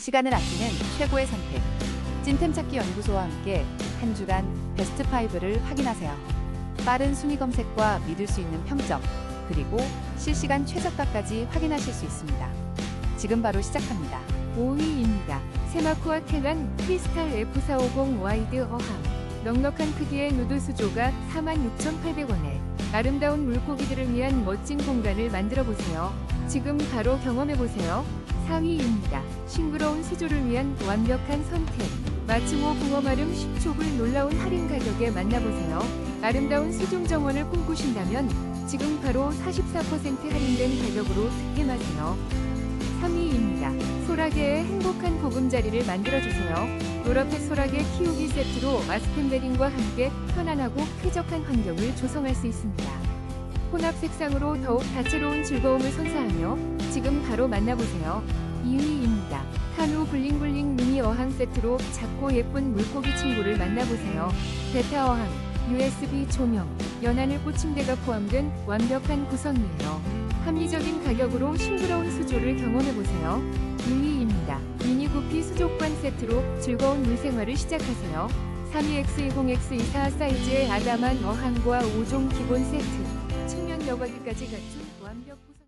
시간을 아끼는 최고의 선택. 찐템 찾기 연구소와 함께 한 주간 베스트 5를 확인하세요. 빠른 순위 검색과 믿을 수 있는 평점, 그리고 실시간 최저가까지 확인하실 수 있습니다. 지금 바로 시작합니다. 5위입니다. 세마코와 텔란 크리스탈 F450 와이드 어항. 넉넉한 크기의 누드 수조가 46,800원에 아름다운 물고기들을 위한 멋진 공간을 만들어 보세요. 지금 바로 경험해 보세요. 4위입니다. 싱그러운 수조를 위한 완벽한 선택. 마츠모 붕어 마름 10촉을 놀라운 할인 가격에 만나보세요. 아름다운 수중 정원을 꿈꾸신다면 지금 바로 44% 할인된 가격으로 득템하세요. 3위입니다. 소라게의 행복한 보금자리를 만들어주세요. 노라펫 소라게 키우기 세트로 아스펜베린과 함께 편안하고 쾌적한 환경을 조성할 수 있습니다. 혼합 색상으로 더욱 다채로운 즐거움을 선사하며 지금 바로 만나보세요. 2위입니다. 카누 블링블링 미니 어항 세트로 작고 예쁜 물고기 친구를 만나보세요. 베타 어항, USB 조명, 연안을 꽂침대가 포함된 완벽한 구성이에요. 합리적인 가격으로 싱그러운 수조를 경험해보세요. 2위입니다. 미니 구피 수족관 세트로 즐거운 물생활을 시작하세요. 32X20X24 사이즈의 아담한 어항과 5종 기본 세트, 측면 여과기까지 갖춘 완벽 구성.